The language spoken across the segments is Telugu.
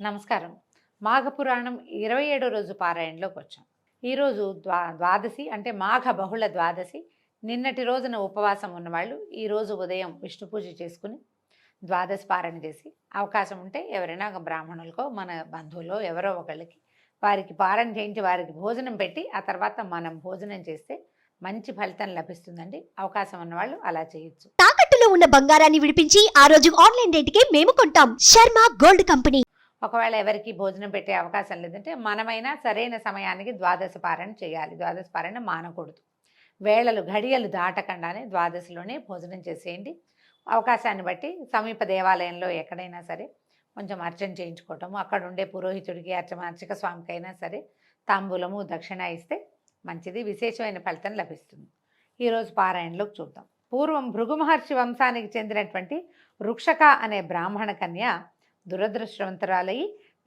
నమస్కారం. మాఘపురాణం ఇరవై ఏడో రోజు పారాయణలోకి వచ్చాం ఈరోజు ద్వా ద్వాదశి అంటే మాఘ బహుళ ద్వాదశి. నిన్నటి రోజున ఉపవాసం ఉన్నవాళ్ళు ఈరోజు ఉదయం విష్ణు పూజ చేసుకుని ద్వాదశి పారాయణ చేసి అవకాశం ఉంటే ఎవరైనా ఒక బ్రాహ్మణులకో మన బంధువులో ఎవరో ఒకళ్ళకి వారికి పారాయణ చేయించి వారికి భోజనం పెట్టి ఆ తర్వాత మనం భోజనం చేస్తే మంచి ఫలితం లభిస్తుందండి. అవకాశం ఉన్నవాళ్ళు అలా చేయొచ్చు. తాకట్టులో ఉన్న బంగారాన్ని విడిపించి ఆ రోజు ఆన్లైన్ రేటుకే మేము కొంటాం. Sharma gold company. ఒకవేళ ఎవరికి భోజనం పెట్టే అవకాశం లేదంటే మనమైనా సరైన సమయానికి ద్వాదశ పారాయణ చేయాలి. ద్వాదశ పారాయణ మానకూడదు. వేళలు ఘడియలు దాటకుండానే ద్వాదశలోనే భోజనం చేసేయండి. అవకాశాన్ని బట్టి సమీప దేవాలయంలో ఎక్కడైనా సరే కొంచెం అర్చన చేయించుకోవటము అక్కడ ఉండే పురోహితుడికి అర్చన అర్చక స్వామికి అయినా సరే తాంబూలము దక్షిణ ఇస్తే మంచిది విశేషమైన ఫలితం లభిస్తుంది. ఈరోజు పారాయణలోకి చూద్దాం. పూర్వం భృగు మహర్షి వంశానికి చెందినటువంటి వృక్షక అనే బ్రాహ్మణ కన్య దురదృష్టవంతరాలై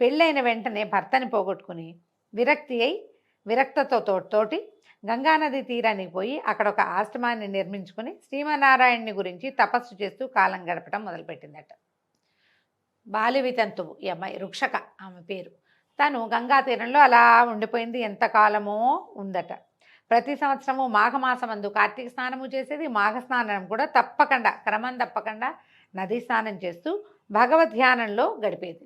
పెళ్ళైన వెంటనే భర్తని పోగొట్టుకుని విరక్తి అయి విరక్తతో తోటి గంగానది తీరానికి పోయి అక్కడ ఒక ఆశ్రమాన్ని నిర్మించుకుని శ్రీమనారాయణ్ని గురించి తపస్సు చేస్తూ కాలం గడపడం మొదలుపెట్టిందట. బాలివితంతువు ఈ అమ్మాయి రుక్షక ఆమె పేరు. తను గంగా తీరంలో అలా ఉండిపోయింది. ఎంతకాలమో ఉందట. ప్రతి సంవత్సరము మాఘమాసమందు కార్తీక స్నానము చేసేది మాఘ స్నానం కూడా తప్పకుండా క్రమం తప్పకుండా నదీ స్నానం చేస్తూ భగవద్ ధ్యానంలో గడిపేది.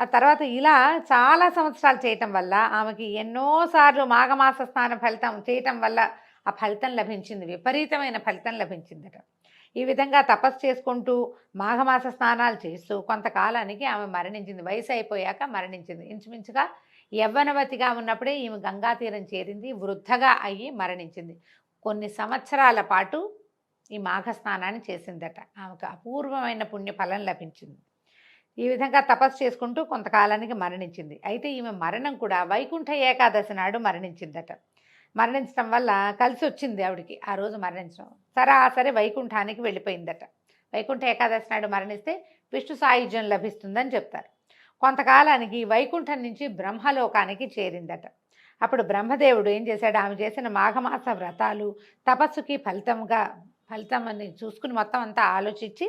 ఆ తర్వాత ఇలా చాలా సంవత్సరాలు చేయటం వల్ల ఆమెకి ఎన్నోసార్లు మాఘమాస స్నాన ఫలితం చేయటం వల్ల ఆ ఫలితం లభించింది విపరీతమైన ఫలితం లభించిందట. ఈ విధంగా తపస్సు చేసుకుంటూ మాఘమాస స్నానాలు చేస్తూ కొంతకాలానికి ఆమె మరణించింది వయసు అయిపోయాక మరణించింది. ఇంచుమించుగా యవ్వనవతిగా ఉన్నప్పుడే ఈమె గంగా తీరం చేరింది వృద్ధగా అయ్యి మరణించింది. కొన్ని సంవత్సరాల పాటు ఈ మాఘ స్నానాన్ని చేసిందట. ఆమెకు అపూర్వమైన పుణ్య ఫలం లభించింది. ఈ విధంగా తపస్సు చేసుకుంటూ కొంతకాలానికి మరణించింది. అయితే ఈమె మరణం కూడా వైకుంఠ ఏకాదశి నాడు మరణించిందట. మరణించడం వల్ల కలిసి వచ్చింది ఆవిడికి. ఆ రోజు మరణించడం సరాసరి వైకుంఠానికి వెళ్ళిపోయిందట. వైకుంఠ ఏకాదశి నాడు మరణిస్తే విష్ణు సాయుధ్యం లభిస్తుందని చెప్తారు. కొంతకాలానికి వైకుంఠం నుంచి బ్రహ్మలోకానికి చేరిందట. అప్పుడు బ్రహ్మదేవుడు ఏం చేశాడు? ఆమె చేసిన మాఘమాస వ్రతాలు తపస్సుకి ఫలితంగా ఫలితం అని చూసుకుని మొత్తం అంతా ఆలోచించి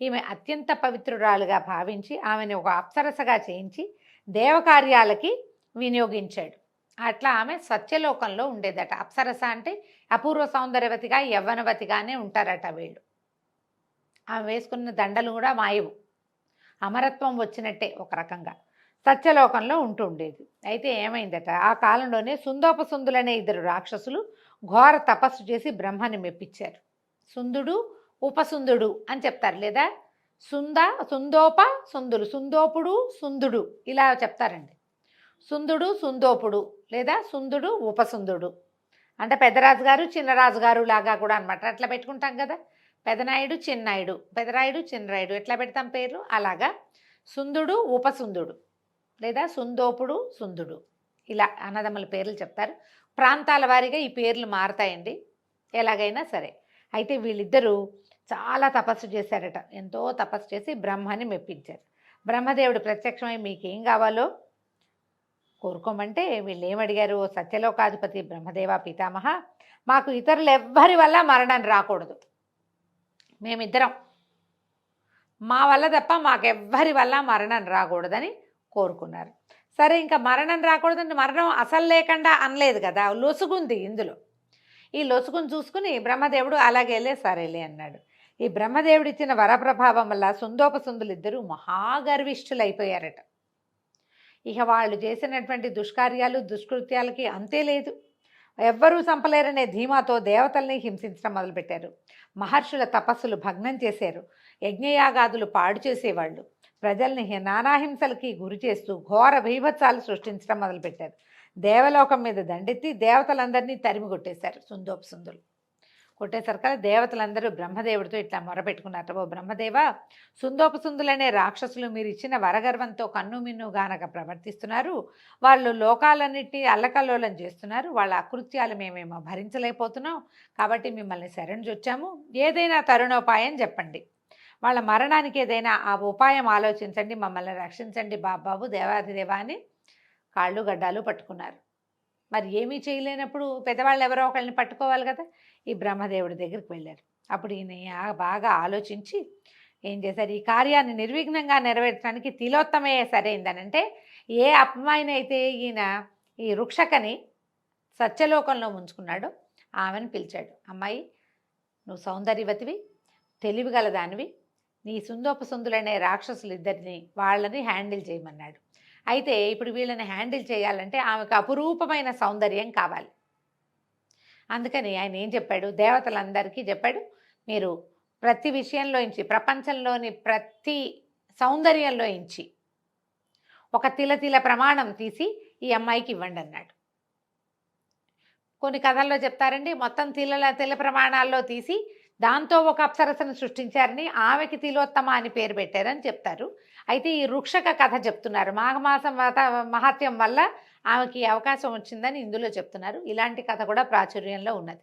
ఈమె అత్యంత పవిత్రురాలుగా భావించి ఆమెను ఒక అప్సరసగా చేయించి దేవకార్యాలకి వినియోగించాడు. అట్లా ఆమె సత్యలోకంలో ఉండేదట. అప్సరస అంటే అపూర్వ సౌందర్యవతిగా యవ్వనవతిగానే ఉంటారట వీళ్ళు. ఆమె వేసుకున్న దండలు కూడా మాయవు. అమరత్వం వచ్చినట్టే ఒక రకంగా. సత్యలోకంలో ఉంటూ ఉండేది. అయితే ఏమైందట? ఆ కాలంలోనే సుందోపసుందులనే ఇద్దరు రాక్షసులు ఘోర తపస్సు చేసి బ్రహ్మని మెప్పించారు. సుందుడు ఉపసుందుడు అని చెప్తారు లేదా? సుంద సుందోప సుందుడు. సుందోపుడు సుందుడు. ఇలా చెప్తారండి. సుందుడు సుందోపుడు లేదా సుందుడు ఉపసుందుడు. అంటే పెద్దరాజు గారు చిన్నరాజు గారు లాగా కూడా అనమాట అట్లా పెట్టుకుంటాం కదా. పెదనాయుడు చిన్నాయుడు. పెదరాయుడు చిన్నరాయుడు ఎట్లా పెడతాం పేర్లు? అలాగా. సుందుడు ఉపసుందుడు లేదా సుందోపుడు సుందుడు. ఇలా అన్నదమ్ముల పేర్లు చెప్తారు. ప్రాంతాల వారీగా ఈ పేర్లు మారతాయండి. ఎలాగైనా సరే. అయితే వీళ్ళిద్దరూ చాలా తపస్సు చేశారట. ఎంతో తపస్సు చేసి బ్రహ్మని మెప్పించారు. బ్రహ్మదేవుడు ప్రత్యక్షమై మీకేం కావాలో కోరుకోమంటే వీళ్ళు ఏమడిగారు "ఓ సత్యలోకాధిపతి బ్రహ్మదేవ పితామహ మాకు ఇతరులు ఎవ్వరి వల్ల మరణం రాకూడదు. మేమిద్దరం. మా వల్ల తప్ప మాకెవ్వరి వల్ల మరణం రాకూడదని కోరుకున్నారు. సరే ఇంకా మరణం రాకూడదంటే మరణం అసలు లేకుండా అనలేదు కదా లొసుగుంది ఇందులో. ఈ లొసుగును చూసుకుని బ్రహ్మదేవుడు అలాగే సరేలే అన్నాడు. ఈ బ్రహ్మదేవుడు ఇచ్చిన వరప్రభావం వల్ల సుందోపసుందులు ఇద్దరూ మహాగర్విష్ఠులు అయిపోయారట ఇక వాళ్ళు చేసినటువంటి దుష్కార్యాలు దుష్కృత్యాలకి అంతే లేదు. ఎవ్వరూ చంపలేరనే ధీమాతో దేవతల్ని హింసించడం మొదలుపెట్టారు. మహర్షుల తపస్సులు భగ్నం చేశారు. యజ్ఞయాగాదులు పాడు చేసేవాళ్ళు. ప్రజల్ని నానాహింసలకి గురి చేస్తూ ఘోర భీభత్సాలు సృష్టించడం మొదలుపెట్టారు. దేవలోకం మీద దండెత్తి దేవతలందరినీ తరిమి కొట్టేశారు సుందోపు సుందులు. కదా దేవతలందరూ బ్రహ్మదేవుడితో ఇట్లా మొరపెట్టుకున్నారట ఓ బ్రహ్మదేవ సుందోపు సుందులనే రాక్షసులు మీరు ఇచ్చిన వరగర్వంతో కన్ను మిన్ను గానక ప్రవర్తిస్తున్నారు. వాళ్ళు లోకాలన్నిటినీ అల్లకల్లోలం చేస్తున్నారు. వాళ్ళ అకృత్యాలు మేమేమో భరించలేకపోతున్నాం. కాబట్టి మిమ్మల్ని శరణుజొచ్చాము ఏదైనా తరుణోపాయం చెప్పండి. వాళ్ళ మరణానికి ఏదైనా ఆ ఉపాయం ఆలోచించండి. మమ్మల్ని రక్షించండి బాబాబు దేవాదిదేవా అని కాళ్ళు గడ్డాలు పట్టుకున్నారు. మరి ఏమీ చేయలేనప్పుడు పెద్దవాళ్ళు ఎవరో ఒకళ్ళని పట్టుకోవాలి కదా? ఈ బ్రహ్మదేవుడి దగ్గరికి వెళ్ళారు. అప్పుడు ఈయన బాగా ఆలోచించి ఏం చేశారు? ఈ కార్యాన్ని నిర్విఘ్నంగా నెరవేర్చడానికి తిలోత్తమే సరైందనంటే ఏ అపమానైతే ఈయన ఈ వృక్షకని సత్యలోకంలో ముంచుకున్నాడో ఆమెను పిలిచాడు. అమ్మాయి నువ్వు సౌందర్యవతివి తెలివిగలదానివి. నీ సుందోపసుందులనే రాక్షసులు ఇద్దరిని వాళ్ళని హ్యాండిల్ చేయమన్నాడు. అయితే ఇప్పుడు వీళ్ళని హ్యాండిల్ చేయాలంటే ఆమెకు అపురూపమైన సౌందర్యం కావాలి. అందుకని ఆయన ఏం చెప్పాడు? దేవతలందరికీ చెప్పాడు మీరు ప్రతి విషయంలోంచి ప్రపంచంలోని ప్రతి సౌందర్యంలోంచి ఒక తిలతిల ప్రమాణం తీసి ఈ అమ్మాయికి ఇవ్వండి అన్నాడు. కొన్ని కథల్లో చెప్తారండి మొత్తం తిలల తిల ప్రమాణాల్లో తీసి దాంతో ఒక అప్సరసను సృష్టించారని ఆమెకి తిలోత్తమ అని పేరు పెట్టారని చెప్తారు. అయితే ఈ వృక్షక కథ చెప్తున్నారు. మాఘమాసం వాత మహాత్యం వల్ల ఆమెకి అవకాశం వచ్చిందని ఇందులో చెప్తున్నారు. ఇలాంటి కథ కూడా ప్రాచుర్యంలో ఉన్నది.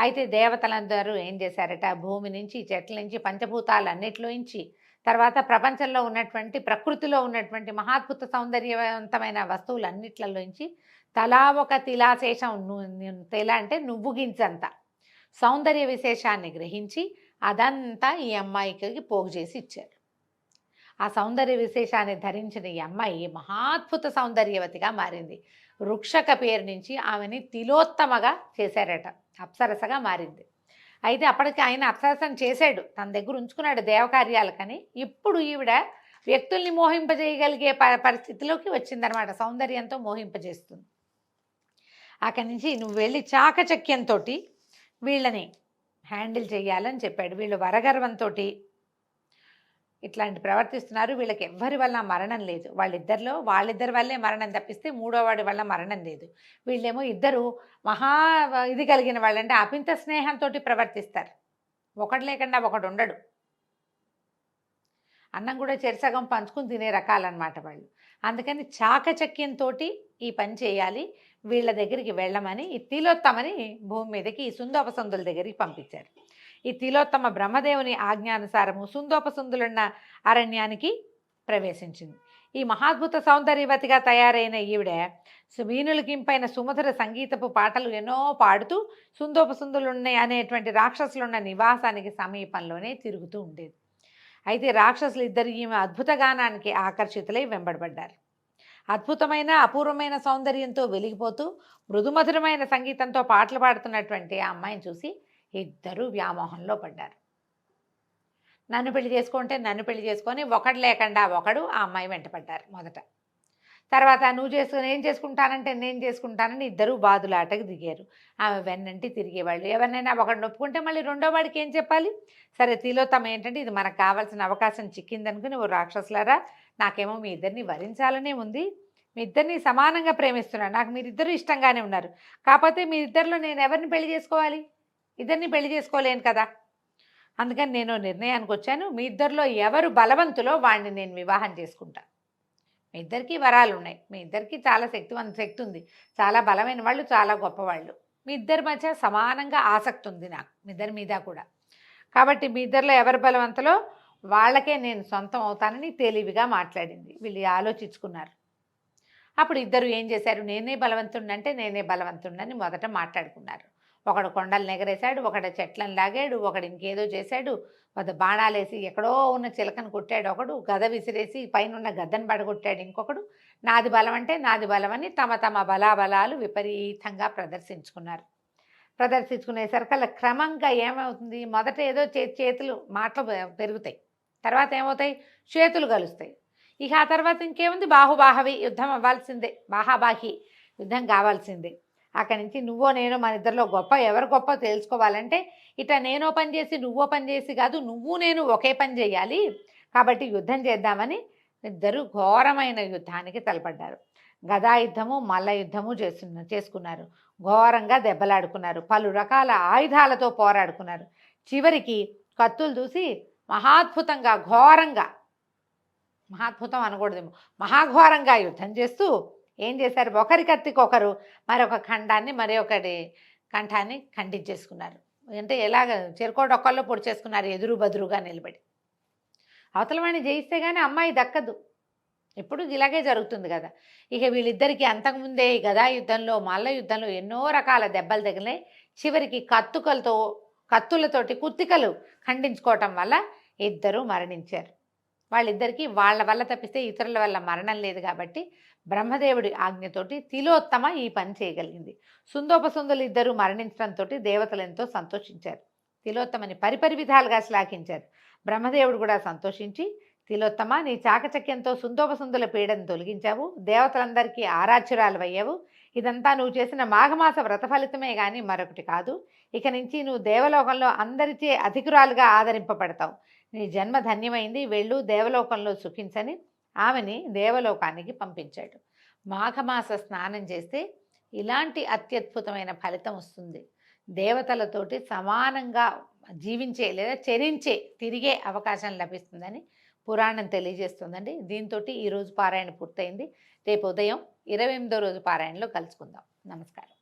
అయితే దేవతలందరూ ఏం చేశారట? భూమి నుంచి చెట్ల నుంచి పంచభూతాలన్నిటిలోంచి తర్వాత ప్రపంచంలో ఉన్నటువంటి ప్రకృతిలో ఉన్నటువంటి మహాద్భుత సౌందర్యవంతమైన వస్తువులన్నిట్లలోంచి తలా ఒక తిలాశేషం ను- తెల అంటే నువ్వు గింజంతా. సౌందర్య విశేషాన్ని గ్రహించి అదంతా ఈ అమ్మాయికి పోగు చేసి ఇచ్చారు. ఆ సౌందర్య విశేషాన్ని ధరించిన ఈ అమ్మాయి మహాద్భుత సౌందర్యవతిగా మారింది. వృక్షక పేరు నుంచి ఆమెని తిలోత్తమగా చేశారట. అప్సరసగా మారింది. అయితే అప్పటికి ఆయన అప్సరసం చేశాడు. తన దగ్గర ఉంచుకున్నాడు దేవకార్యాలకని ఇప్పుడు ఈవిడ వ్యక్తుల్ని మోహింపజేయగలిగే ప పరిస్థితిలోకి వచ్చిందనమాట సౌందర్యంతో మోహింపజేస్తుంది. అక్కడి నుంచి నువ్వు వెళ్ళి చాకచక్యంతో వీళ్ళని హ్యాండిల్ చేయాలని చెప్పాడు. వీళ్ళు వరగర్వంతో ఇట్లాంటి ప్రవర్తిస్తున్నారు. వీళ్ళకి ఎవ్వరి వల్ల మరణం లేదు. వాళ్ళిద్దరిలో వాళ్ళిద్దరి వల్లే మరణం తప్పిస్తే మూడోవాడి వల్ల మరణం లేదు. వీళ్ళేమో ఇద్దరు మహా ఇది కలిగిన వాళ్ళంటే అపింత స్నేహంతో ప్రవర్తిస్తారు. ఒకటి లేకుండా ఒకడు ఉండడు. అన్నం కూడా చెరిసగం పంచుకుని తినే రకాలన్నమాట వాళ్ళు. అందుకని చాకచక్యంతో ఈ పని చేయాలి. వీళ్ళ దగ్గరికి వెళ్ళమని ఈ తిలోత్తమని భూమి మీదకి ఈ సుందోపసుందుల దగ్గరికి పంపించారు. ఈ తిలోత్తమ బ్రహ్మదేవుని ఆజ్ఞానుసారము సుందోపసుందులున్న అరణ్యానికి ప్రవేశించింది. ఈ మహాద్భుత సౌందర్యవతిగా తయారైన ఈవిడ వీణులకింపైన సుమధుర సంగీతపు పాటలు ఎన్నో పాడుతూ సుందోపసుందులున్నాయి అనేటువంటి రాక్షసులున్న నివాసానికి సమీపంలోనే తిరుగుతూ ఉండేది. అయితే రాక్షసులు ఇద్దరు ఈమె అద్భుత గానానికి ఆకర్షితులై వెంబడబడ్డారు. అద్భుతమైన అపూర్వమైన సౌందర్యంతో వెలిగిపోతూ మృదుమధురమైన సంగీతంతో పాటలు పాడుతున్నటువంటి ఆ అమ్మాయిని చూసి ఇద్దరూ వ్యామోహంలో పడ్డారు. నన్ను పెళ్ళి చేసుకుంటే నన్ను పెళ్ళి చేసుకొని ఒకడు లేకుండా ఒకడు ఆ అమ్మాయి వెంటపడ్డారు మొదట. తర్వాత నువ్వు చేసుకుని ఏం చేసుకుంటానంటే నేను చేసుకుంటానని ఇద్దరు బాదులాటకు దిగారు. ఆమె వెన్నంటి తిరిగేవాళ్ళు. ఎవరినైనా ఒకడు ఒప్పుకుంటే మళ్ళీ రెండో వాడికి ఏం చెప్పాలి? సరే తిలోత్తమ ఏంటంటే ఇది మనకు కావాల్సిన అవకాశం చిక్కిందనుకుని ఓ రాక్షసులారా నాకేమో మీ ఇద్దరిని వరించాలనే ఉంది. మీ ఇద్దరిని సమానంగా ప్రేమిస్తున్నాను. నాకు మీరిద్దరూ ఇష్టంగానే ఉన్నారు. కాకపోతే మీ ఇద్దరిలో నేను ఎవరిని పెళ్ళి చేసుకోవాలి? ఇద్దరిని పెళ్ళి చేసుకోలేను కదా. అందుకని నేను నిర్ణయానికి వచ్చాను. మీ ఇద్దరిలో ఎవరు బలవంతులో వాడిని నేను వివాహం చేసుకుంటా. మీ ఇద్దరికీ వరాలు ఉన్నాయి. మీ ఇద్దరికీ చాలా శక్తివంత శక్తి ఉంది. చాలా బలమైన వాళ్ళు చాలా గొప్పవాళ్ళు. మీ ఇద్దరి మధ్య సమానంగా ఆసక్తి ఉంది నాకు మీ ఇద్దరి మీద కూడా. కాబట్టి మీ ఇద్దరిలో ఎవరి బలవంతలో? వాళ్ళకే నేను సొంతం అవుతానని తెలివిగా మాట్లాడింది. వీళ్ళు ఆలోచించుకున్నారు. అప్పుడు ఇద్దరు ఏం చేశారు? నేనే బలవంతుండంటే నేనే బలవంతుండని మొదట మాట్లాడుకున్నారు. ఒకడు కొండలు ఎగరేశాడు ఒకడు చెట్లను లాగాడు ఒకడు ఇంకేదో చేశాడు. పెద్ద బాణాలేసి ఎక్కడో ఉన్న చిలకను కొట్టాడు ఒకడు గద విసిరేసి పైన ఉన్న గద్దను పడగొట్టాడు ఇంకొకడు. నాది బలం అంటే నాది బలం అని తమ తమ బలాబలాలు విపరీతంగా ప్రదర్శించుకున్నారు. ప్రదర్శించుకునేసరికల్లా క్రమంగా ఏమవుతుంది? మొదట ఏదో చేతులు మాటలు పెరుగుతాయి. తర్వాత ఏమవుతాయి? చేతులు కలుస్తాయి. ఇక ఆ తర్వాత ఇంకేముంది? బాహుబాహవి యుద్ధం అవ్వాల్సిందే. బాహాబాహి యుద్ధం కావాల్సిందే. అక్కడి నుంచి నువ్వో నేను మన ఇద్దరిలో గొప్ప ఎవరు గొప్ప తెలుసుకోవాలంటే ఇట్లా నేనో పని చేసి నువ్వో పని చేసి కాదు నువ్వు నేను ఒకే పని చేయాలి. కాబట్టి యుద్ధం చేద్దామని ఇద్దరు ఘోరమైన యుద్ధానికి తలపడ్డారు. గదా యుద్ధము మల్ల యుద్ధము చేస్తున్న చేసుకున్నారు. ఘోరంగా దెబ్బలాడుకున్నారు. పలు రకాల ఆయుధాలతో పోరాడుకున్నారు. చివరికి కత్తులు చూసి మహాద్భుతంగా ఘోరంగా మహాద్భుతం అనకూడదేమో మహాఘోరంగా యుద్ధం చేస్తూ ఏం చేశారు? ఒకరి కత్తికి ఒకరు మరొక ఖండాన్ని మరి ఒకటి కంఠాన్ని ఖండించేసుకున్నారు. అంటే ఎలాగ చెరుకోడొక్కల్లో పొడి చేసుకున్నారు ఎదురు బదురుగా నిలబడి. అవతల జయిస్తే కానీ అమ్మాయి దక్కదు. ఎప్పుడు ఇలాగే జరుగుతుంది కదా. ఇక వీళ్ళిద్దరికీ అంతకుముందే ఈ గదా యుద్ధంలో మల్ల యుద్ధంలో ఎన్నో రకాల దెబ్బలు తగిలినాయి. చివరికి కత్తుకలతో కత్తులతోటి కుత్తికలు ఖండించుకోవటం వల్ల ఇద్దరూ మరణించారు. వాళ్ళిద్దరికీ వాళ్ళ వల్ల తప్పిస్తే ఇతరుల వల్ల మరణం లేదు కాబట్టి బ్రహ్మదేవుడి ఆజ్ఞతోటి తిలోత్తమ ఈ పని చేయగలిగింది. సుందోపసుందులు ఇద్దరు మరణించడంతో దేవతలు ఎంతో సంతోషించారు. తిలోత్తమని పరిపరి విధాలుగా శ్లాఘించారు. బ్రహ్మదేవుడు కూడా సంతోషించి తిలోత్తమ నీ చాకచక్యంతో సుందోపసుందుల పీడను తొలగించావు దేవతలందరికీ ఆరాధ్యురాలు అయ్యావు ఇదంతా నువ్వు చేసిన మాఘమాస వ్రత ఫలితమే కానీ మరొకటి కాదు. ఇక నుంచి నువ్వు దేవలోకంలో అందరిచే అధికురాలుగా ఆదరింపబడతావు. నీ జన్మ ధన్యమైంది. వెళ్ళు దేవలోకంలో సుఖించని ఆమెని దేవలోకానికి పంపించాడు. మాఘమాస స్నానం చేస్తే ఇలాంటి అత్యద్భుతమైన ఫలితం వస్తుంది. దేవతలతోటి సమానంగా జీవించే లేదా చరించే తిరిగే అవకాశం లభిస్తుందని పురాణం తెలియజేస్తుందండి. దీంతో ఈరోజు పారాయణ పూర్తయింది. రేపు ఉదయం ఇరవై ఎనిమిదో రోజు పారాయణలో కలుసుకుందాం. నమస్కారం.